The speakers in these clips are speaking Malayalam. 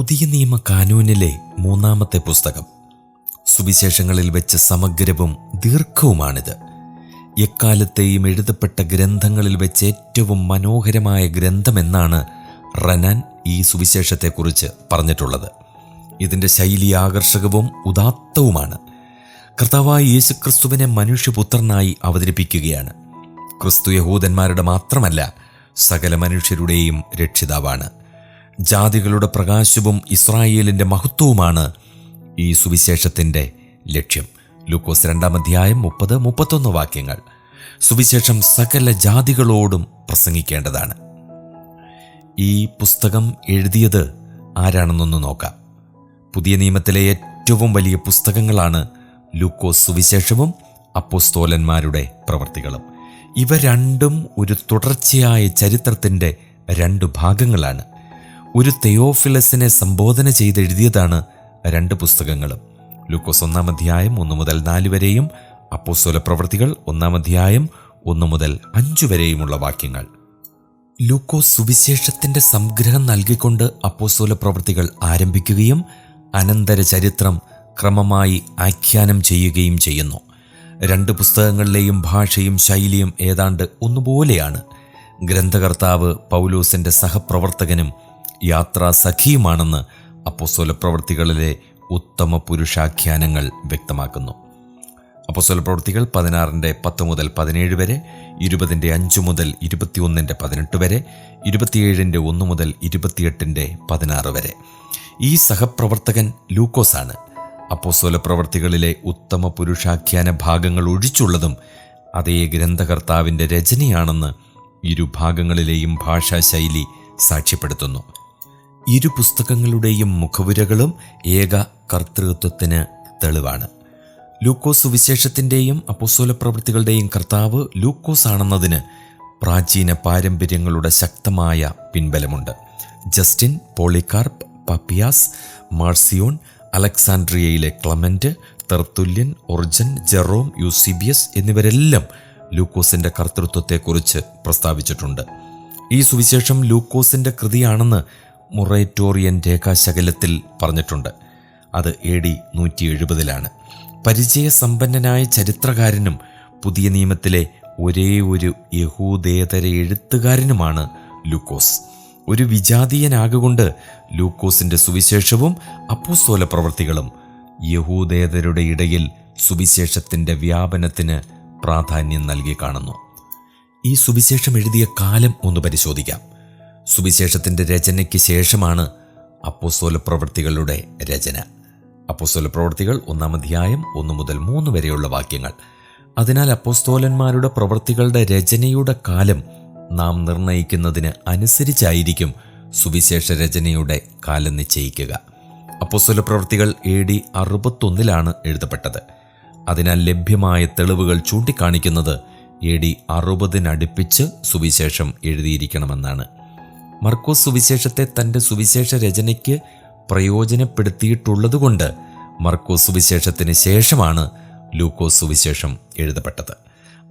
പുതിയ നിയമ കാനൂനിലെ മൂന്നാമത്തെ പുസ്തകം. സുവിശേഷങ്ങളിൽ വെച്ച് സമഗ്രവും ദീർഘവുമാണിത്. എക്കാലത്തെയും എഴുതപ്പെട്ട ഗ്രന്ഥങ്ങളിൽ വെച്ച് ഏറ്റവും മനോഹരമായ ഗ്രന്ഥമെന്നാണ് റനാൻ ഈ സുവിശേഷത്തെക്കുറിച്ച് പറഞ്ഞിട്ടുള്ളത്. ഇതിന്റെ ശൈലി ആകർഷകവും ഉദാത്തവുമാണ്. കർത്താവായ യേശുക്രിസ്തുവിനെ മനുഷ്യപുത്രനായി അവതരിപ്പിക്കുകയാണ്. ക്രിസ്തു യഹൂദന്മാരുടെ മാത്രമല്ല സകല മനുഷ്യരുടെയും രക്ഷിതാവാണ്. ജാതികളുടെ പ്രകാശവും ഇസ്രായേലിന്റെ മഹത്വവുമാണ് ഈ സുവിശേഷത്തിന്റെ ലക്ഷ്യം. ലൂക്കോസ് രണ്ടാം അധ്യായം മുപ്പത് മുപ്പത്തൊന്ന് വാക്യങ്ങൾ. സുവിശേഷം സകല ജാതികളോടും പ്രസംഗിക്കേണ്ടതാണ്. ഈ പുസ്തകം എഴുതിയത് ആരാണെന്നൊന്ന് നോക്കാം. പുതിയ നിയമത്തിലെ ഏറ്റവും വലിയ പുസ്തകങ്ങളാണ് ലൂക്കോസ് സുവിശേഷവും അപ്പോസ്തോലന്മാരുടെ പ്രവർത്തികളും. ഇവ രണ്ടും ഒരു തുടർച്ചയായ ചരിത്രത്തിന്റെ രണ്ട് ഭാഗങ്ങളാണ്. ഒരു തെയോഫിലസിനെ സംബോധന ചെയ്തെഴുതിയതാണ് രണ്ട് പുസ്തകങ്ങളും. ലൂക്കോസ് ഒന്നാം അധ്യായം ഒന്ന് മുതൽ നാല് വരെയും അപ്പോസ്തോല പ്രവൃത്തികൾ ഒന്നാം അധ്യായം ഒന്ന് മുതൽ അഞ്ചു വരെയുമുള്ള വാക്യങ്ങൾ. ലൂക്കോസ് സുവിശേഷത്തിന്റെ സംഗ്രഹം നൽകിക്കൊണ്ട് അപ്പോസ്തോല പ്രവൃത്തികൾ ആരംഭിക്കുകയും അനന്തര ചരിത്രം ക്രമമായി ആഖ്യാനം ചെയ്യുകയും ചെയ്യുന്നു. രണ്ട് പുസ്തകങ്ങളിലെയും ഭാഷയും ശൈലിയും ഏതാണ്ട് ഒന്നുപോലെയാണ്. ഗ്രന്ഥകർത്താവ് പൗലോസിന്റെ സഹപ്രവർത്തകനും യാത്രാ സഖിയുമാണെന്ന് അപ്പോസ്തോല പ്രവർത്തികളിലെ ഉത്തമ പുരുഷാഖ്യാനങ്ങൾ വ്യക്തമാക്കുന്നു. അപ്പോസ്വല പ്രവൃത്തികൾ പതിനാറിന്റെ പത്ത് മുതൽ പതിനേഴ് വരെ ഇരുപതിന്റെ അഞ്ച് മുതൽ ഇരുപത്തിയൊന്നിന്റെ പതിനെട്ട് വരെ ഇരുപത്തിയേഴിന്റെ ഒന്ന് മുതൽ ഇരുപത്തിയെട്ടിന്റെ പതിനാറ് വരെ. ഈ സഹപ്രവർത്തകൻ ലൂക്കോസാണ്. അപ്പോസ്വല പ്രവർത്തികളിലെ ഉത്തമ പുരുഷാഖ്യാന ഭാഗങ്ങൾ ഒഴിച്ചുള്ളതും അതേ ഗ്രന്ഥകർത്താവിന്റെ രചനയാണെന്ന് ഇരു ഭാഗങ്ങളിലെയും ഭാഷാശൈലി സാക്ഷ്യപ്പെടുത്തുന്നു. ഇരു പുസ്തകങ്ങളുടെയും മുഖവുരകളും ഏക കർത്തൃത്വത്തിന് തെളിവാണ്. ലൂക്കോസ് സുവിശേഷത്തിന്റെയും അപ്പോസ്തോല പ്രവൃത്തികളുടെയും കർത്താവ് ലൂക്കോസ് ആണെന്നതിന് പ്രാചീന പാരമ്പര്യങ്ങളുടെ ശക്തമായ പിൻബലമുണ്ട്. Justin Polycarp Papias Marcion അലക്സാൻഡ്രിയയിലെ Clement Tertullian Origen Jerome Eusebius എന്നിവരെല്ലാം ലൂക്കോസിന്റെ കർത്തൃത്വത്തെക്കുറിച്ച് പ്രസ്താവിച്ചിട്ടുണ്ട്. ഈ സുവിശേഷം ലൂക്കോസിന്റെ കൃതിയാണെന്ന് മൊറേറ്റോറിയൻ രേഖാശകലത്തിൽ പറഞ്ഞിട്ടുണ്ട്. അത് എ ഡി നൂറ്റി എഴുപതിലാണ് പരിചയസമ്പന്നനായ ചരിത്രകാരനും പുതിയ നിയമത്തിലെ ഒരേ ഒരു യഹൂദേതര എഴുത്തുകാരനുമാണ് ലൂക്കോസ്. ഒരു വിജാതീയനാകൊണ്ട് ലൂക്കോസിന്റെ സുവിശേഷവും അപ്പോസ്തോല പ്രവർത്തികളും യഹൂദേതരുടെ ഇടയിൽ സുവിശേഷത്തിന്റെ വ്യാപനത്തിന് പ്രാധാന്യം നൽകി കാണുന്നു. ഈ സുവിശേഷം എഴുതിയ കാലം ഒന്ന് പരിശോധിക്കാം. സുവിശേഷത്തിന്റെ രചനയ്ക്ക് ശേഷമാണ് അപ്പോസ്തോല പ്രവൃത്തികളുടെ രചന. അപ്പോസ്തോല പ്രവൃത്തികൾ ഒന്നാം അധ്യായം ഒന്ന് മുതൽ മൂന്ന് വരെയുള്ള വാക്യങ്ങൾ. അതിനാൽ അപ്പോസ്തോലന്മാരുടെ പ്രവൃത്തികളുടെ രചനയുടെ കാലം നാം നിർണയിക്കുന്നതിന് അനുസരിച്ചായിരിക്കും സുവിശേഷ രചനയുടെ കാലം നിശ്ചയിക്കുക. അപ്പോസ്തോല പ്രവൃത്തികൾ എ ഡി അറുപത്തൊന്നിലാണ് എഴുതപ്പെട്ടത്. അതിനാൽ ലഭ്യമായ തെളിവുകൾ ചൂണ്ടിക്കാണിക്കുന്നത് എ ഡി അറുപതിനടുപ്പിച്ച് സുവിശേഷം എഴുതിയിരിക്കണമെന്നാണ്. മർക്കോസ് സുവിശേഷത്തെ തന്റെ സുവിശേഷ രചനയ്ക്ക് പ്രയോജനപ്പെടുത്തിയിട്ടുള്ളതുകൊണ്ട് മർക്കോസ് സുവിശേഷത്തിന് ശേഷമാണ് ലൂക്കോസ് സുവിശേഷം എഴുതപ്പെട്ടത്.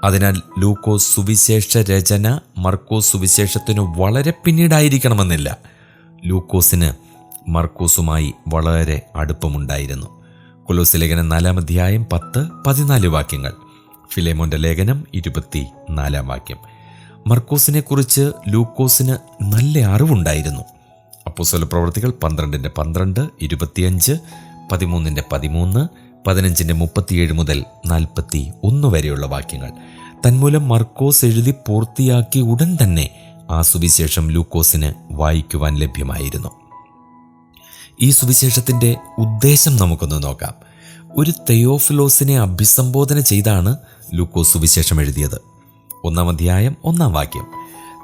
അതിനാൽ ലൂക്കോസ് സുവിശേഷ രചന മർക്കോസ് സുവിശേഷത്തിന് വളരെ പിന്നീടായിരിക്കണമെന്നില്ല. ലൂക്കോസിന് മർക്കോസുമായി വളരെ അടുപ്പമുണ്ടായിരുന്നു. കൊലോസ് ലേഖനം നാലാം അധ്യായം പത്ത് പതിനാല് വാക്യങ്ങൾ. ഫിലേമോന്റെ ലേഖനം ഇരുപത്തി നാലാം വാക്യം. മർക്കോസിനെ കുറിച്ച് ലൂക്കോസിന് നല്ല അറിവുണ്ടായിരുന്നു. അപ്പോസ്വല പ്രവർത്തികൾ പന്ത്രണ്ടിന്റെ പന്ത്രണ്ട് ഇരുപത്തിയഞ്ച് പതിമൂന്നിന്റെ പതിമൂന്ന് പതിനഞ്ചിന്റെ മുപ്പത്തിയേഴ് മുതൽ നാൽപ്പത്തി ഒന്ന് വരെയുള്ള വാക്യങ്ങൾ. തന്മൂലം മർക്കോസ് എഴുതി പൂർത്തിയാക്കി ഉടൻ തന്നെ ആ സുവിശേഷം ലൂക്കോസിന് വായിക്കുവാൻ ലഭ്യമായിരുന്നു. ഈ സുവിശേഷത്തിന്റെ ഉദ്ദേശം നമുക്കൊന്ന് നോക്കാം. ഒരു തെയോഫിലോസിനെ അഭിസംബോധന ചെയ്താണ് ലൂക്കോസ് സുവിശേഷം എഴുതിയത്. ഒന്നാം അധ്യായം ഒന്നാം വാക്യം.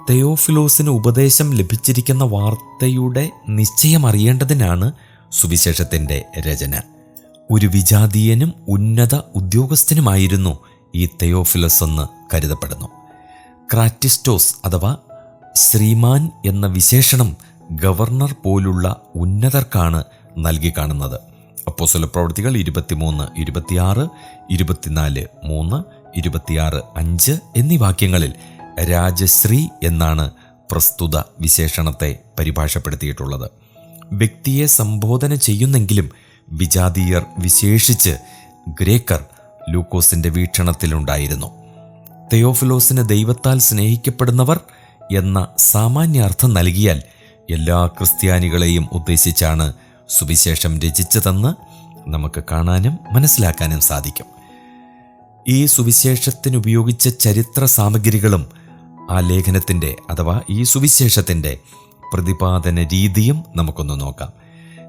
തെയോഫിലോസിന് ഉപദേശം ലഭിച്ചിരിക്കുന്ന വാർത്തയുടെ നിശ്ചയം അറിയേണ്ടതിനാണ് സുവിശേഷത്തിന്റെ രചന. ഒരു വിജാതീയനും ഉന്നത ഉദ്യോഗസ്ഥനുമായിരുന്നു ഈ തെയോഫിലസ് എന്ന് കരുതപ്പെടുന്നു. ക്രാറ്റിസ്റ്റോസ് അഥവാ ശ്രീമാൻ എന്ന വിശേഷണം ഗവർണർ പോലുള്ള ഉന്നതർക്കാണ് നൽകി കാണുന്നത്. അപ്പോസല പ്രവൃത്തികൾ ഇരുപത്തിമൂന്ന് ഇരുപത്തിയാറ് ഇരുപത്തിനാല് മൂന്ന് ഇരുപത്തിയാറ് അഞ്ച് എന്നീ വാക്യങ്ങളിൽ രാജശ്രീ എന്നാണ് പ്രസ്തുത വിശേഷണത്തെ പരിഭാഷപ്പെടുത്തിയിട്ടുള്ളത്. വ്യക്തിയെ സംബോധന ചെയ്യുന്നെങ്കിലും വിജാതീയർ വിശേഷിച്ച് ഗ്രേക്കർ ലൂക്കോസിന്റെ വീക്ഷണത്തിലുണ്ടായിരുന്നു. തെയോഫിലോസിന് ദൈവത്താൽ സ്നേഹിക്കപ്പെടുന്നവർ എന്ന സാമാന്യാർത്ഥം നൽകിയാൽ എല്ലാ ക്രിസ്ത്യാനികളെയും ഉദ്ദേശിച്ചാണ് സുവിശേഷം രചിച്ചതെന്ന് നമുക്ക് കാണാനും മനസ്സിലാക്കാനും സാധിക്കും. ഈ സുവിശേഷത്തിനുപയോഗിച്ച ചരിത്ര സാമഗ്രികളും ആ ലേഖനത്തിന്റെ അഥവാ ഈ സുവിശേഷത്തിന്റെ പ്രതിപാദന രീതിയും നമുക്കൊന്ന് നോക്കാം.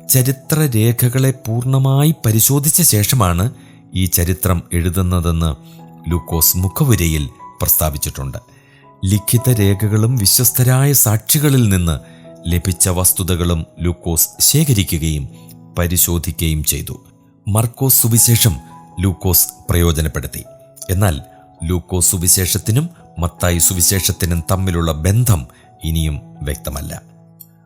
ചരിത്ര രേഖകളെ പൂർണമായി പരിശോധിച്ച ശേഷമാണ് ഈ ചരിത്രം എഴുതുന്നതെന്ന് ലൂക്കോസ് മുഖവുരയിൽ പ്രസ്താവിച്ചിട്ടുണ്ട്. ലിഖിത രേഖകളും വിശ്വസ്തരായ സാക്ഷികളിൽ നിന്ന് ലഭിച്ച വസ്തുതകളും ലൂക്കോസ് ശേഖരിക്കുകയും പരിശോധിക്കുകയും ചെയ്തു. മർക്കോസ് സുവിശേഷം ലൂക്കോസ് പ്രയോജനപ്പെടുത്തി. എന്നാൽ ലൂക്കോസ് സുവിശേഷത്തിനും മത്തായി സുവിശേഷത്തിനും തമ്മിലുള്ള ബന്ധം ഇനിയും വ്യക്തമല്ല.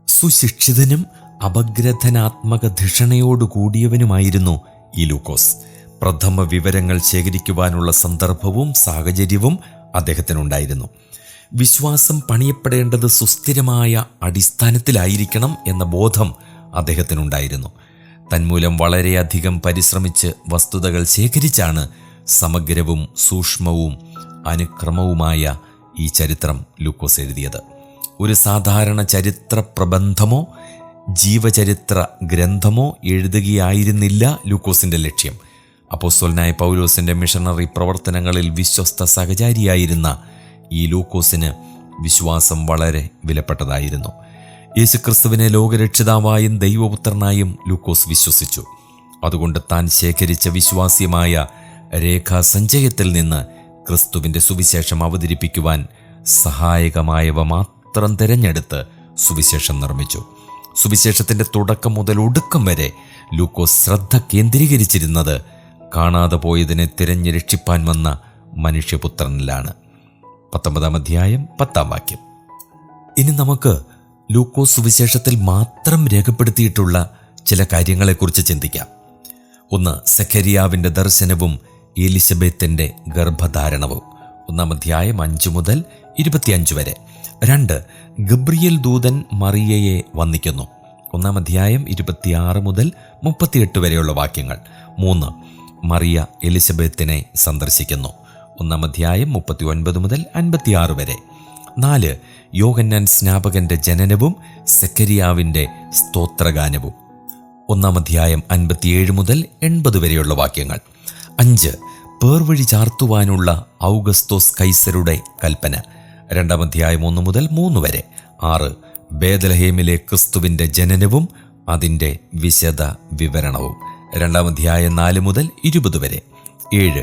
സുശിക്ഷിതനും അപഗ്രഥനാത്മക ധിഷണയോടു കൂടിയവനുമായിരുന്നു ഈ ലൂക്കോസ്. പ്രഥമ വിവരങ്ങൾ ശേഖരിക്കുവാനുള്ള സന്ദർഭവും സാഹചര്യവും അദ്ദേഹത്തിനുണ്ടായിരുന്നു. വിശ്വാസം പണിയപ്പെടേണ്ടത് സുസ്ഥിരമായ അടിസ്ഥാനത്തിലായിരിക്കണം എന്ന ബോധം അദ്ദേഹത്തിനുണ്ടായിരുന്നു. തന്മൂലം വളരെയധികം പരിശ്രമിച്ച് വസ്തുതകൾ ശേഖരിച്ചാണ് സമഗ്രവും സൂക്ഷ്മവും അനുക്രമവുമായ ഈ ചരിത്രം ലൂക്കോസ് എഴുതിയത്. ഒരു സാധാരണ ചരിത്ര പ്രബന്ധമോ ജീവചരിത്ര ഗ്രന്ഥമോ എഴുതുകയായിരുന്നില്ല ലൂക്കോസിന്റെ ലക്ഷ്യം. അപ്പോസ്തലനായ പൗലോസിന്റെ മിഷണറി പ്രവർത്തനങ്ങളിൽ വിശ്വസ്ത സഹചാരിയായിരുന്ന ഈ ലൂക്കോസിന് വിശ്വാസം വളരെ വിലപ്പെട്ടതായിരുന്നു. യേശുക്രിസ്തുവിനെ ലോകരക്ഷിതാവായും ദൈവപുത്രനായും ലൂക്കോസ് വിശ്വസിച്ചു. അതുകൊണ്ട് താൻ ശേഖരിച്ച വിശ്വാസ്യമായ രേഖാസഞ്ചയത്തിൽ നിന്ന് ക്രിസ്തുവിന്റെ സുവിശേഷം അവതരിപ്പിക്കുവാൻ സഹായകമായവ മാത്രം തിരഞ്ഞെടുത്ത് സുവിശേഷം നിർമ്മിച്ചു. സുവിശേഷത്തിന്റെ തുടക്കം മുതൽ ഒടുക്കം വരെ ലൂക്കോസ് ശ്രദ്ധ കേന്ദ്രീകരിച്ചിരുന്നത് കാണാതെ പോയതിനെ തിരഞ്ഞു രക്ഷിപ്പാൻ വന്ന മനുഷ്യപുത്രനിലാണ്. പത്തൊമ്പതാം അധ്യായം പത്താം വാക്യം. ഇനി നമുക്ക് ലൂക്കോസ് സുവിശേഷത്തിൽ മാത്രം രേഖപ്പെടുത്തിയിട്ടുള്ള ചില കാര്യങ്ങളെക്കുറിച്ച് ചിന്തിക്കാം. ഒന്ന് സെഖരിയാവിന്റെ ദർശനവും എലിസബത്തിന്റെ ഗർഭധാരണവും. ഒന്നാം അധ്യായം അഞ്ച് മുതൽ ഇരുപത്തിയഞ്ച് വരെ. രണ്ട് ഗബ്രിയൽ ദൂതൻ മറിയയെ വന്നിക്കുന്നു ഒന്നാം അധ്യായം ഇരുപത്തിയാറ് മുതൽ മുപ്പത്തിയെട്ട് വരെയുള്ള വാക്യങ്ങൾ. മൂന്ന് മറിയ എലിസബത്തിനെ സന്ദർശിക്കുന്നു. ഒന്നാം അധ്യായം മുപ്പത്തി ഒൻപത് മുതൽ അൻപത്തിയാറ് വരെ. നാല് യോഹന്നാൻ സ്നാപകന്റെ ജനനവും സെക്കരിയാവിന്റെ സ്തോത്രഗാനവും. ഒന്നാം അധ്യായം അൻപത്തിയേഴ് മുതൽ എൺപത് വരെയുള്ള വാക്യങ്ങൾ. അഞ്ച് പേർവഴി ചാർത്തുവാനുള്ള ഔഗസ്തോസ് കൈസരുടെ കൽപ്പന. രണ്ടാം അധ്യായം ഒന്ന് മുതൽ മൂന്ന് വരെ. ആറ് ബേദലഹേമിലെ ക്രിസ്തുവിന്റെ ജനനവും അതിന്റെ വിശദ വിവരണവും. രണ്ടാം അധ്യായം നാല് മുതൽ ഇരുപത് വരെ. ഏഴ്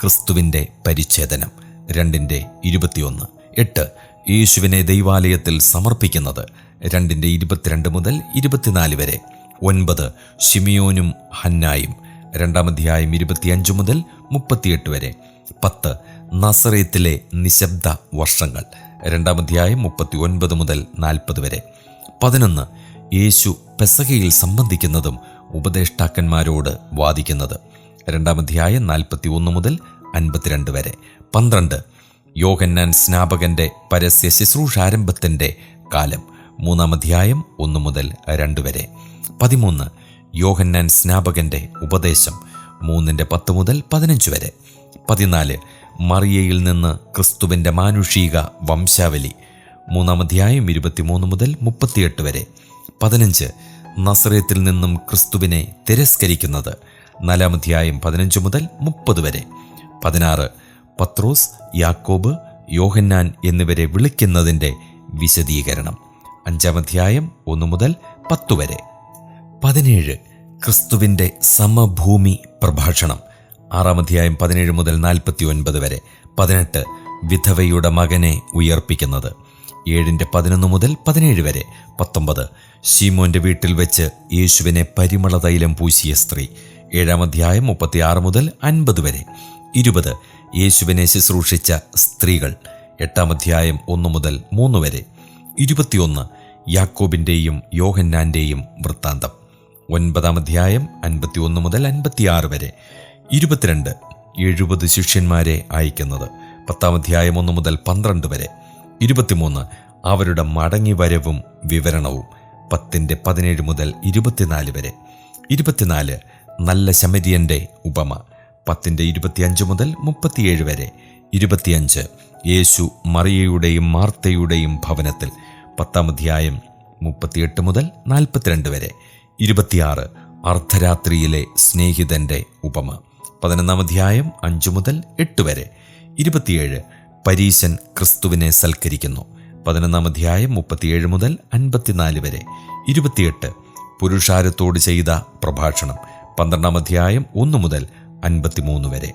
ക്രിസ്തുവിന്റെ പരിച്ഛേദനം. രണ്ടിന്റെ ഇരുപത്തിയൊന്ന്. എട്ട് യേശുവിനെ ദൈവാലയത്തിൽ സമർപ്പിക്കുന്നത് രണ്ടിന്റെ ഇരുപത്തിരണ്ട് മുതൽ ഇരുപത്തിനാല് വരെ. ഒൻപത് ഷിമിയോനും ഹന്നായും. രണ്ടാം അധ്യായം ഇരുപത്തിയഞ്ച് മുതൽ മുപ്പത്തിയെട്ട് വരെ. പത്ത് നസറേത്തിലെ നിശബ്ദ വർഷങ്ങൾ. രണ്ടാം അധ്യായം മുപ്പത്തി ഒൻപത് മുതൽ നാൽപ്പത് വരെ. പതിനൊന്ന് യേശു പെസഹയിൽ സംബന്ധിക്കുന്നതും ഉപദേഷ്ടാക്കന്മാരോട് വാദിക്കുന്നത്. രണ്ടാം അധ്യായം നാൽപ്പത്തി ഒന്ന് മുതൽ അൻപത്തിരണ്ട് വരെ. പന്ത്രണ്ട് യോഹന്നാൻ സ്നാപകന്റെ പരസ്യ ശുശ്രൂഷാരംഭത്തിന്റെ കാലം മൂന്നാം അധ്യായം ഒന്നു മുതൽ രണ്ട് വരെ. പതിമൂന്ന് യോഹന്നാൻ സ്നാപകന്റെ ഉപദേശം മൂന്നിന്റെ പത്ത് മുതൽ പതിനഞ്ച് വരെ. പതിനാല് മറിയയിൽ നിന്ന് ക്രിസ്തുവിന്റെ മാനുഷിക വംശാവലി മൂന്നാം അധ്യായം ഇരുപത്തിമൂന്ന് മുതൽ മുപ്പത്തിയെട്ട് വരെ. പതിനഞ്ച് നസ്രയത്തിൽ നിന്നും ക്രിസ്തുവിനെ തിരസ്കരിക്കുന്നത് നാലാം അധ്യായം പതിനഞ്ച് മുതൽ മുപ്പത് വരെ. പതിനാറ് പത്രോസ് യാക്കോബ് യോഹന്നാൻ എന്നിവരെ വിളിക്കുന്നതിന്റെ വിശദീകരണം. അഞ്ചാം അധ്യായം ഒന്ന് മുതൽ പത്ത് വരെ. പതിനേഴ്. ക്രിസ്തുവിന്റെ സമഭൂമി പ്രഭാഷണം. ആറാം അധ്യായം പതിനേഴ് മുതൽ നാൽപ്പത്തി ഒൻപത് വരെ. പതിനെട്ട്. വിധവയുടെ മകനെ ഉയർപ്പിക്കുന്നത്. ഏഴിന്റെ പതിനൊന്ന് മുതൽ പതിനേഴ് വരെ. പത്തൊമ്പത്. ഷീമോന്റെ വീട്ടിൽ വെച്ച് യേശുവിനെ പരിമള തൈലം പൂശിയ സ്ത്രീ. ഏഴാം അധ്യായം മുപ്പത്തിയാറ് മുതൽ അൻപത് വരെ. ഇരുപത്. യേശുവിനെ ശുശ്രൂഷിച്ച സ്ത്രീകൾ. എട്ടാം അധ്യായം ഒന്നു മുതൽ മൂന്ന് വരെ. ഇരുപത്തിയൊന്ന് യാക്കോബിന്റെയും യോഹന്നാന്റെയും വൃത്താന്തം. ഒൻപതാം അധ്യായം അൻപത്തി ഒന്ന് മുതൽ അൻപത്തിയാറ് വരെ. ഇരുപത്തിരണ്ട് എഴുപത് ശിഷ്യന്മാരെ അയക്കുന്നത്. പത്താം അധ്യായം ഒന്ന് മുതൽ പന്ത്രണ്ട് വരെ. ഇരുപത്തിമൂന്ന് അവരുടെ മടങ്ങിവരവും വിവരണവും. പത്തിന്റെ പതിനേഴ് മുതൽ ഇരുപത്തിനാല് വരെ. ഇരുപത്തിനാല് നല്ല ശമരിയന്റെ ഉപമ. പത്തിന്റെ ഇരുപത്തിയഞ്ച് മുതൽ മുപ്പത്തിയേഴ് വരെ. ഇരുപത്തിയഞ്ച്. യേശു മറിയയുടെയും മാർത്തയുടെയും ഭവനത്തിൽ. പത്താം അധ്യായം മുപ്പത്തിയെട്ട് മുതൽ നാൽപ്പത്തിരണ്ട് വരെ. ഇരുപത്തിയാറ്. അർദ്ധരാത്രിയിലെ സ്നേഹിതന്റെ ഉപമ. പതിനൊന്നാം അധ്യായം അഞ്ചു മുതൽ എട്ട് വരെ. ഇരുപത്തിയേഴ്. പരീശൻ ക്രിസ്തുവിനെ സൽക്കരിക്കുന്നു. പതിനൊന്നാം അധ്യായം മുപ്പത്തിയേഴ് മുതൽ അൻപത്തിനാല് വരെ. ഇരുപത്തിയെട്ട്. പുരുഷാരത്തോട് ചെയ്ത പ്രഭാഷണം. പന്ത്രണ്ടാം അധ്യായം ഒന്ന് മുതൽ അൻപത്തിമൂന്ന് വരെ.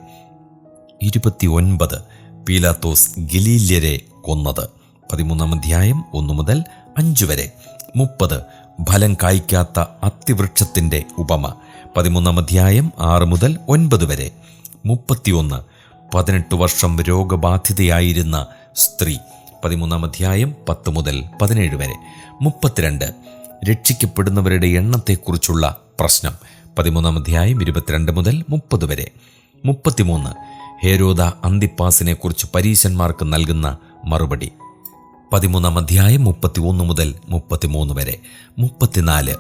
ഇരുപത്തി ഒൻപത് പീലാത്തോസ് ഗലീല്യരെ കൊന്നത്. പതിമൂന്നാം അധ്യായം ഒന്നു മുതൽ അഞ്ച് വരെ. മുപ്പത് ഫലം കായ്ക്കാത്ത അത്തിവൃക്ഷത്തിന്റെ ഉപമ. പതിമൂന്നാം അധ്യായം ആറ് മുതൽ ഒൻപത് വരെ. മുപ്പത്തിയൊന്ന് പതിനെട്ട് വർഷം രോഗബാധിതയായിരുന്ന സ്ത്രീ. പതിമൂന്നാം അധ്യായം പത്ത് മുതൽ പതിനേഴ് വരെ. മുപ്പത്തിരണ്ട് രക്ഷിക്കപ്പെടുന്നവരുടെ എണ്ണത്തെക്കുറിച്ചുള്ള പ്രശ്നം. പതിമൂന്നാം അധ്യായം ഇരുപത്തിരണ്ട് മുതൽ മുപ്പത് വരെ. മുപ്പത്തിമൂന്ന്. ഹേരോദ അന്തിപ്പാസിനെ കുറിച്ച് പരീശന്മാർക്ക് നൽകുന്ന മറുപടി. പതിമൂന്നാം അധ്യായം മുപ്പത്തി ഒന്ന് മുതൽ മുപ്പത്തിമൂന്ന് വരെ. മുപ്പത്തിനാല്.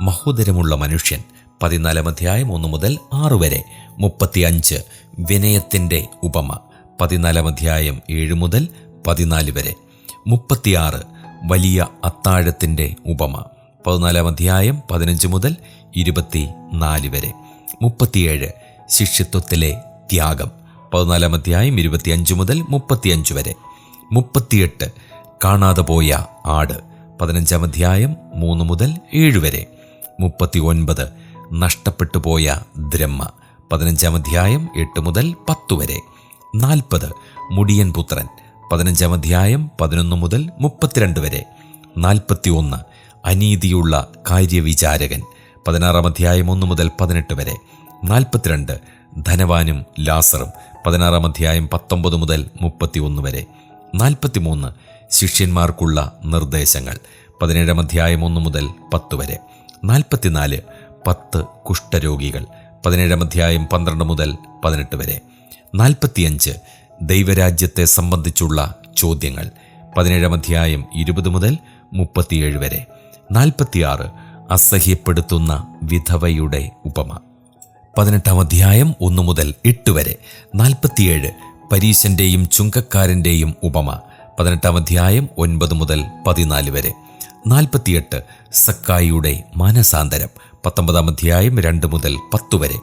മഹോദരമുള്ള മനുഷ്യൻ. പതിനാലാം അധ്യായം ഒന്ന് മുതൽ ആറ് വരെ. മുപ്പത്തിയഞ്ച്. വിനയത്തിന്റെ ഉപമ. പതിനാലാം അധ്യായം ഏഴ് മുതൽ പതിനാല് വരെ. മുപ്പത്തിയാറ്. വലിയ അത്താഴത്തിന്റെ ഉപമ. പതിനാലാം അധ്യായം പതിനഞ്ച് മുതൽ ഇരുപത്തി നാല് വരെ. മുപ്പത്തിയേഴ് ശിഷ്യത്വത്തിലെ ത്യാഗം. പതിനാലാം അധ്യായം ഇരുപത്തിയഞ്ച് മുതൽ മുപ്പത്തിയഞ്ച് വരെ. മുപ്പത്തിയെട്ട് കാണാതെ പോയ ആട്. പതിനഞ്ചാം അധ്യായം മൂന്ന് മുതൽ ഏഴ് വരെ. മുപ്പത്തി ഒൻപത് നഷ്ടപ്പെട്ടു പോയ ദ്രഹ്മ പതിനഞ്ചാം അധ്യായം എട്ട് മുതൽ പത്ത് വരെ. നാൽപ്പത് മുടിയൻ പുത്രൻ. പതിനഞ്ചാം അധ്യായം പതിനൊന്ന് മുതൽ മുപ്പത്തിരണ്ട് വരെ. നാൽപ്പത്തി ഒന്ന് അനീതിയുള്ള കാര്യവിചാരകൻ. പതിനാറാം അധ്യായം ഒന്ന് മുതൽ പതിനെട്ട് വരെ. നാൽപ്പത്തിരണ്ട് ധനവാനും ലാസറും. പതിനാറാം അധ്യായം പത്തൊമ്പത് മുതൽ മുപ്പത്തിയൊന്ന് വരെ. നാൽപ്പത്തിമൂന്ന് ശിഷ്യന്മാർക്കുള്ള നിർദ്ദേശങ്ങൾ. പതിനേഴാം അധ്യായം ഒന്ന് മുതൽ പത്ത് വരെ. നാൽപ്പത്തിനാല് പത്ത് കുഷ്ഠരോഗികൾ. പതിനേഴാം അധ്യായം പന്ത്രണ്ട് മുതൽ പതിനെട്ട് വരെ. നാൽപ്പത്തിയഞ്ച് ദൈവരാജ്യത്തെ സംബന്ധിച്ചുള്ള ചോദ്യങ്ങൾ. പതിനേഴാം അധ്യായം ഇരുപത് മുതൽ മുപ്പത്തിയേഴ് വരെ. നാൽപ്പത്തിയാറ് അസഹ്യപ്പെടുത്തുന്ന വിധവയുടെ ഉപമ. പതിനെട്ടാം അധ്യായം ഒന്നു മുതൽ എട്ട് വരെ നാൽപ്പത്തിയേഴ് പരീശന്റെയും ചുങ്കക്കാരന്റെയും ഉപമ. പതിനെട്ടാം അധ്യായം ഒൻപത് മുതൽ പതിനാല് വരെ നാൽപ്പത്തിയെട്ട് സക്കായിയുടെ മാനസാന്തരം. പത്തൊമ്പതാം അധ്യായം രണ്ട് മുതൽ പത്ത് വരെ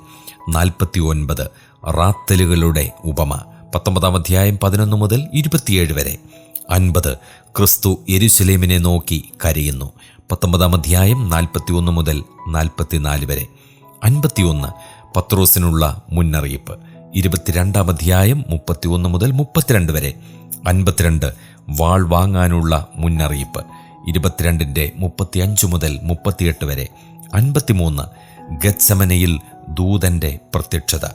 നാൽപ്പത്തി ഒൻപത് റാത്തലുകളുടെ ഉപമ. പത്തൊമ്പതാം അധ്യായം പതിനൊന്ന് മുതൽ ഇരുപത്തിയേഴ് വരെ അൻപത് ക്രിസ്തു എരുസലേമിനെ നോക്കി കരയുന്നു. പത്തൊമ്പതാം അധ്യായം നാൽപ്പത്തി ഒന്ന് മുതൽ നാൽപ്പത്തിനാല് വരെ. അൻപത്തിയൊന്ന് പത്രോസിനുള്ള മുന്നറിയിപ്പ്. ഇരുപത്തിരണ്ടാം അധ്യായം മുപ്പത്തിയൊന്ന് മുതൽ മുപ്പത്തിരണ്ട് വരെ. അൻപത്തിരണ്ട് വാൾ വാങ്ങാനുള്ള മുന്നറിയിപ്പ്. ഇരുപത്തിരണ്ടിന്റെ മുപ്പത്തിയഞ്ച് മുതൽ മുപ്പത്തിയെട്ട് വരെ. അൻപത്തിമൂന്ന് ഗത്സമനയിൽ ദൂതന്റെ പ്രത്യക്ഷത.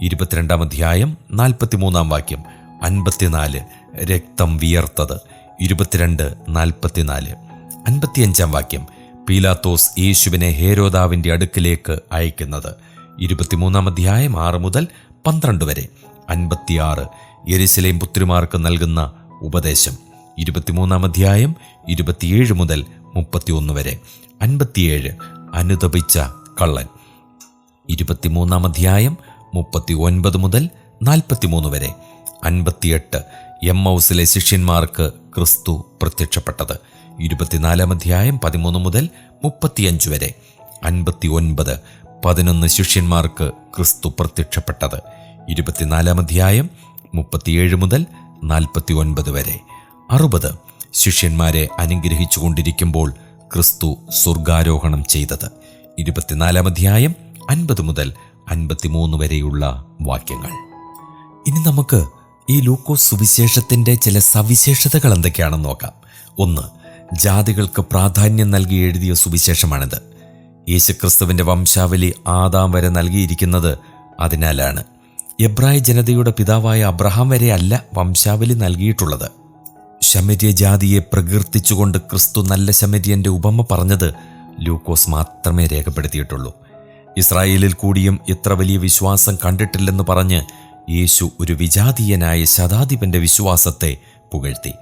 ഇരുപത്തിരണ്ടാം അധ്യായം നാൽപ്പത്തിമൂന്നാം വാക്യം. അൻപത്തിനാല് രക്തം വിയർത്തത്. ഇരുപത്തിരണ്ട് നാൽപ്പത്തിനാല്. അൻപത്തിയഞ്ചാം വാക്യം പീലാത്തോസ് യേശുവിനെ ഹേരോദാവിന്റെ അടുക്കിലേക്ക് അയക്കുന്നത്. ഇരുപത്തിമൂന്നാം അധ്യായം ആറ് മുതൽ പന്ത്രണ്ട് വരെ. അൻപത്തിയാറ് യെരുസലേം പുത്രിമാർക്ക് നൽകുന്ന ഉപദേശം. ഇരുപത്തിമൂന്നാം അധ്യായം ഇരുപത്തിയേഴ് മുതൽ മുപ്പത്തിയൊന്ന് വരെ. അൻപത്തിയേഴ് അനുതപിച്ച കള്ളൻ. ഇരുപത്തിമൂന്നാം അധ്യായം മുപ്പത്തി ഒൻപത് മുതൽ നാൽപ്പത്തിമൂന്ന് വരെ. അൻപത്തിയെട്ട് എം ഹൗസിലെ ശിഷ്യന്മാർക്ക് ക്രിസ്തു പ്രത്യക്ഷപ്പെട്ടത്. ഇരുപത്തിനാലാം അധ്യായം പതിമൂന്ന് മുതൽ മുപ്പത്തിയഞ്ച് വരെ. അൻപത്തി ഒൻപത് പതിനൊന്ന് ശിഷ്യന്മാർക്ക് ക്രിസ്തു പ്രത്യക്ഷപ്പെട്ടത്. ഇരുപത്തിനാലാം അധ്യായം മുപ്പത്തിയേഴ് മുതൽ നാൽപ്പത്തി ഒൻപത് വരെ. അറുപത് ശിഷ്യന്മാരെ അനുഗ്രഹിച്ചു കൊണ്ടിരിക്കുമ്പോൾ ക്രിസ്തു സ്വർഗാരോഹണം ചെയ്തത്. ഇരുപത്തിനാലാം അധ്യായം അൻപത് മുതൽ അൻപത്തിമൂന്ന് വരെയുള്ള വാക്യങ്ങൾ. ഇനി നമുക്ക് ഈ ലൂക്കോസ് സുവിശേഷത്തിന്റെ ചില സവിശേഷതകൾ എന്തൊക്കെയാണെന്ന് നോക്കാം. ഒന്ന് ജാതികൾക്ക് പ്രാധാന്യം നൽകി എഴുതിയ സുവിശേഷമാണിത്. യേശുക്രിസ്തുവിന്റെ വംശാവലി ആദാം വരെ നൽകിയിരിക്കുന്നത് അതിനാലാണ്. എബ്രായ ജനതയുടെ പിതാവായ അബ്രഹാം വരെ അല്ല വംശാവലി നൽകിയിട്ടുള്ളത്. ശമര്യ ജാതിയെ പ്രകീർത്തിച്ചുകൊണ്ട് ക്രിസ്തു നല്ല ശമര്യന്റെ ഉപമ പറഞ്ഞത് ലൂക്കോസ് മാത്രമേ രേഖപ്പെടുത്തിയിട്ടുള്ളൂ. ഇസ്രായേലിൽ കൂടിയും ഇത്ര വലിയ വിശ്വാസം കണ്ടിട്ടില്ലെന്ന് പറഞ്ഞ് യേശു ഒരു വിജാതീയനായ ശതാധിപന്റെ വിശ്വാസത്തെ പുകഴ്ത്തി.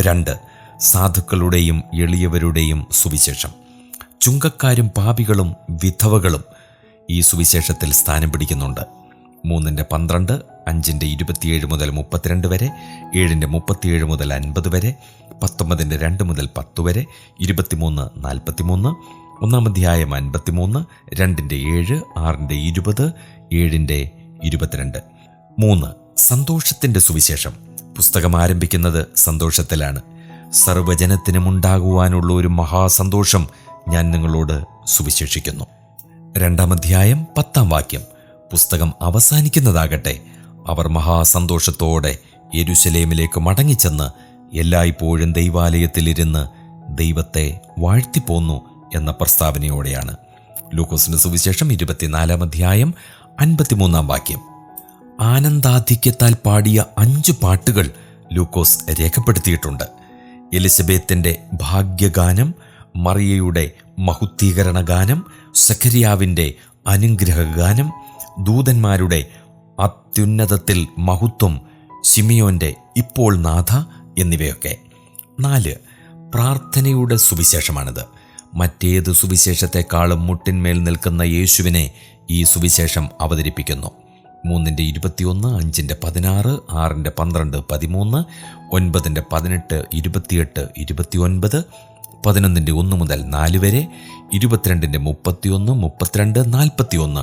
രണ്ട് സാധുക്കളുടെയും എളിയവരുടെയും സുവിശേഷം. ചുങ്കക്കാരും പാപികളും വിധവകളും ഈ സുവിശേഷത്തിൽ സ്ഥാനം പിടിക്കുന്നുണ്ട്. മൂന്നിന്റെ പന്ത്രണ്ട് അഞ്ചിന്റെ ഇരുപത്തിയേഴ് മുതൽ മുപ്പത്തിരണ്ട് വരെ ഏഴിന്റെ മുപ്പത്തിയേഴ് മുതൽ അൻപത് വരെ പത്തൊമ്പതിന്റെ രണ്ട് മുതൽ പത്ത് വരെ ഇരുപത്തിമൂന്ന് നാൽപ്പത്തിമൂന്ന് ഒന്നാം അധ്യായം അൻപത്തിമൂന്ന് രണ്ടിന്റെ ഏഴ് ആറിന്റെ ഇരുപത് ഏഴിന്റെ ഇരുപത്തിരണ്ട്. മൂന്ന് സന്തോഷത്തിന്റെ സുവിശേഷം. പുസ്തകം ആരംഭിക്കുന്നത് സന്തോഷത്തിലാണ്. സർവജനത്തിനുമുണ്ടാകുവാനുള്ള ഒരു മഹാസന്തോഷം ഞാൻ നിങ്ങളോട് സുവിശേഷിക്കുന്നു. രണ്ടാം അധ്യായം പത്താം വാക്യം. പുസ്തകം അവസാനിക്കുന്നതാകട്ടെ അവർ മഹാസന്തോഷത്തോടെ യെരുശലേമിലേക്ക് മടങ്ങിച്ചെന്ന് എല്ലായ്പ്പോഴും ദൈവാലയത്തിലിരുന്ന് ദൈവത്തെ വാഴ്ത്തിപ്പോന്നു എന്ന പ്രസ്താവനയോടെയാണ്. ലൂക്കോസിന്റെ സുവിശേഷം ഇരുപത്തിനാലാം അധ്യായം അൻപത്തിമൂന്നാം വാക്യം. ആനന്ദാധിക്യത്താൽ പാടിയ അഞ്ച് പാട്ടുകൾ ലൂക്കോസ് രേഖപ്പെടുത്തിയിട്ടുണ്ട്. എലിസബത്തിന്റെ ഭാഗ്യഗാനം മറിയയുടെ മഹുദ്ധീകരണ ഗാനം സഖരിയാവിന്റെ അനുഗ്രഹഗാനം ദൂതന്മാരുടെ അത്യുന്നതത്തിൽ മഹത്വം സിമിയോന്റെ ഇപ്പോൾ നാഥ എന്നിവയൊക്കെ. നാല് പ്രാർത്ഥനയുടെ സുവിശേഷമാണിത്. മറ്റേത് സുവിശേഷത്തെക്കാളും മുട്ടിന്മേൽ നിൽക്കുന്ന യേശുവിനെ ഈ സുവിശേഷം അവതരിപ്പിക്കുന്നു. മൂന്നിന്റെ ഇരുപത്തിയൊന്ന് അഞ്ചിന്റെ പതിനാറ് ആറിന്റെ പന്ത്രണ്ട് പതിമൂന്ന് ഒൻപതിന്റെ പതിനെട്ട് ഇരുപത്തിയെട്ട് ഇരുപത്തിയൊൻപത് പതിനൊന്നിന്റെ ഒന്ന് മുതൽ നാല് വരെ ഇരുപത്തിരണ്ടിന്റെ മുപ്പത്തിയൊന്ന് മുപ്പത്തിരണ്ട് നാൽപ്പത്തിയൊന്ന്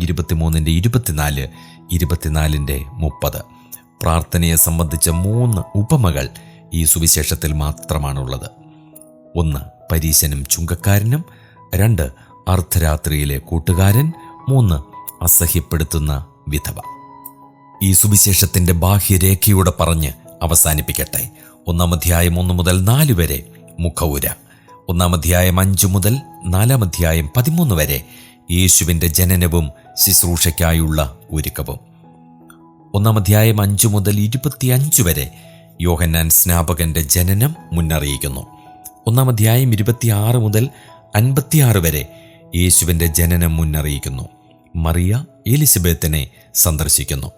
ഇരുപത്തിമൂന്നിന്റെ ഇരുപത്തിനാല് ഇരുപത്തിനാലിന്റെ മുപ്പത്. പ്രാർത്ഥനയെ സംബന്ധിച്ച മൂന്ന് ഉപമകൾ ഈ സുവിശേഷത്തിൽ മാത്രമാണുള്ളത്. ഒന്ന് പരീശനും ചുങ്കക്കാരനും. രണ്ട് അർദ്ധരാത്രിയിലെ കൂട്ടുകാരൻ. മൂന്ന് അസഹ്യപ്പെടുത്തുന്ന വിധവ. ഈ സുവിശേഷത്തിന്റെ ബാഹ്യരേഖയോടെ പറഞ്ഞ് അവസാനിപ്പിക്കട്ടെ. ഒന്നാം അധ്യായം ഒന്ന് മുതൽ നാല് വരെ മുഖവുര. ഒന്നാം അധ്യായം അഞ്ച് മുതൽ നാലാം അധ്യായം പതിമൂന്ന് വരെ യേശുവിന്റെ ജനനവും ശുശ്രൂഷയ്ക്കായുള്ള ഒരുക്കവും. ഒന്നാം അധ്യായം അഞ്ച് മുതൽ ഇരുപത്തിയഞ്ച് വരെ യോഹന്നാൻ സ്നാപകന്റെ ജനനം മുന്നറിയിക്കുന്നു. ഒന്നാം അധ്യായം ഇരുപത്തിയാറ് മുതൽ അൻപത്തിയാറ് വരെ യേശുവിന്റെ ജനനം മുന്നറിയിക്കുന്നു. മറിയ എലിസബത്തിനെ സന്ദർശിക്കുന്നു.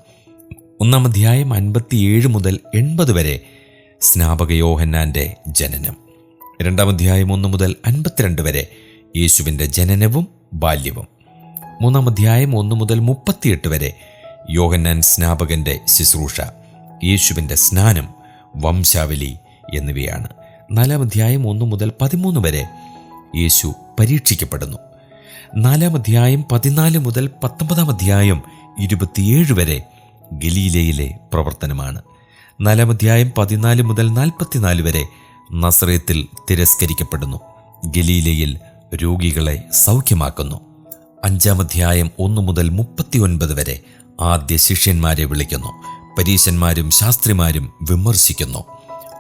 ഒന്നാം അധ്യായം അൻപത്തിയേഴ് മുതൽ എൺപത് വരെ സ്നാപക യോഹന്നാന്റെ ജനനം. രണ്ടാം അധ്യായം ഒന്ന് മുതൽ അൻപത്തിരണ്ട് വരെ യേശുവിന്റെ ജനനവും ബാല്യവും. മൂന്നാം അധ്യായം ഒന്ന് മുതൽ മുപ്പത്തിയെട്ട് വരെ യോഹന്നാൻ സ്നാപകന്റെ ശുശ്രൂഷ യേശുവിന്റെ സ്നാനം വംശാവലി എന്നിവയാണ്. നാലാം അധ്യായം ഒന്ന് മുതൽ പതിമൂന്ന് വരെ യേശു പരീക്ഷിക്കപ്പെടുന്നു. നാലാം അധ്യായം പതിനാല് മുതൽ പത്തൊമ്പതാം അധ്യായം ഇരുപത്തിയേഴ് വരെ ഗലീലയിലെ പ്രവർത്തനമാണ്. നാലാം അധ്യായം പതിനാല് മുതൽ നാൽപ്പത്തിനാല് വരെ നസ്രയത്തിൽ തിരസ്കരിക്കപ്പെടുന്നു. ഗലീലയിൽ രോഗികളെ സൗഖ്യമാക്കുന്നു. അഞ്ചാം അധ്യായം ഒന്ന് മുതൽ മുപ്പത്തിയൊൻപത് വരെ ആദ്യ ശിഷ്യന്മാരെ വിളിക്കുന്നു. പരീശന്മാരും ശാസ്ത്രിമാരും വിമർശിക്കുന്നു.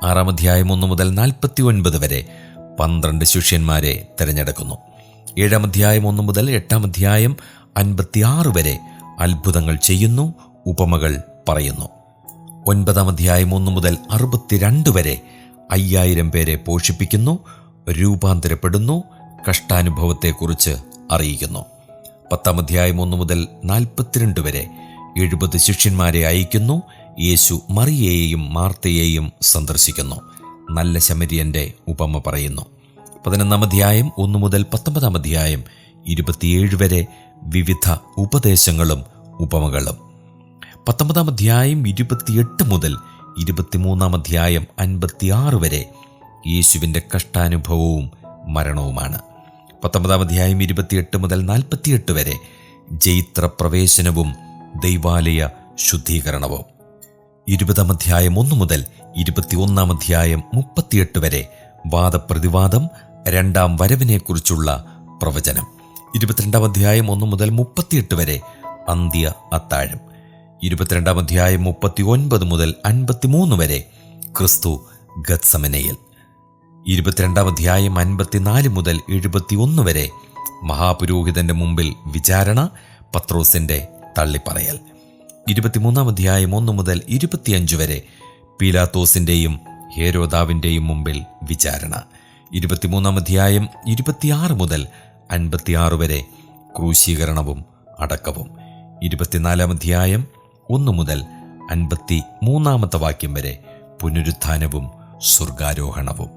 ആറാം അധ്യായം ഒന്ന് മുതൽ നാൽപ്പത്തി ഒൻപത് വരെ പന്ത്രണ്ട് ശിഷ്യന്മാരെ തിരഞ്ഞെടുക്കുന്നു. ഏഴാം അധ്യായം ഒന്ന് മുതൽ എട്ടാം അധ്യായം അൻപത്തിയാറ് വരെ അത്ഭുതങ്ങൾ ചെയ്യുന്നു ഉപമകൾ പറയുന്നു. ഒൻപതാം അധ്യായം ഒന്ന് മുതൽ അറുപത്തിരണ്ട് വരെ അയ്യായിരം പേരെ പോഷിപ്പിക്കുന്നു രൂപാന്തരപ്പെടുന്നു കഷ്ടാനുഭവത്തെക്കുറിച്ച് അറിയിക്കുന്നു. പത്താം അധ്യായം ഒന്ന് മുതൽ നാൽപ്പത്തിരണ്ട് വരെ എഴുപത് ശിഷ്യന്മാരെ അയക്കുന്നു യേശു മറിയയെയും മാർത്തയെയും സന്ദർശിക്കുന്നു. നല്ല ശമരിയന്റെ ഉപമ പറയുന്നു. പതിനൊന്നാം അധ്യായം ഒന്ന് മുതൽ പത്തൊമ്പതാം അധ്യായം ഇരുപത്തിയേഴ് വരെ വിവിധ ഉപദേശങ്ങളും ഉപമകളും. പത്തൊമ്പതാം അധ്യായം ഇരുപത്തിയെട്ട് മുതൽ ഇരുപത്തിമൂന്നാം അധ്യായം അൻപത്തിയാറ് വരെ യേശുവിന്റെ കഷ്ടാനുഭവവും മരണവുമാണ്. പത്തൊമ്പതാം അധ്യായം ഇരുപത്തിയെട്ട് മുതൽ നാൽപ്പത്തിയെട്ട് വരെ ജൈത്രപ്രവേശനവും ദൈവാലയ ശുദ്ധീകരണവും. ഇരുപതാം അധ്യായം ഒന്ന് മുതൽ ഇരുപത്തിയൊന്നാം അധ്യായം മുപ്പത്തിയെട്ട് വരെ വാദപ്രതിവാദം രണ്ടാം വരവിനെക്കുറിച്ചുള്ള പ്രവചനം. ഇരുപത്തിരണ്ടാം അധ്യായം ഒന്ന് മുതൽ മുപ്പത്തിയെട്ട് വരെ അന്ത്യ അത്താഴം. ഇരുപത്തിരണ്ടാം അധ്യായം മുപ്പത്തി ഒൻപത് മുതൽ അൻപത്തിമൂന്ന് വരെ ക്രിസ്തു ഗത്സമനയിൽ. ഇരുപത്തിരണ്ടാം അധ്യായം അൻപത്തിനാല് മുതൽ എഴുപത്തിയൊന്ന് വരെ മഹാപുരോഹിതന്റെ മുമ്പിൽ വിചാരണ പത്രോസിന്റെ തള്ളിപ്പറയൽ. ഇരുപത്തിമൂന്നാം അധ്യായം ഒന്ന് മുതൽ ഇരുപത്തിയഞ്ച് വരെ പീലാത്തോസിന്റെയും ഹേരോദാവിന്റെയും മുമ്പിൽ വിചാരണ. ഇരുപത്തിമൂന്നാം അധ്യായം ഇരുപത്തിയാറ് മുതൽ അൻപത്തിയാറ് വരെ ക്രൂശീകരണവും അടക്കവും. ഇരുപത്തിനാലാം അധ്യായം ഒന്ന് മുതൽ അൻപത്തി മൂന്നാമത്തെ വാക്യം വരെ പുനരുത്ഥാനവും സ്വർഗാരോഹണവും.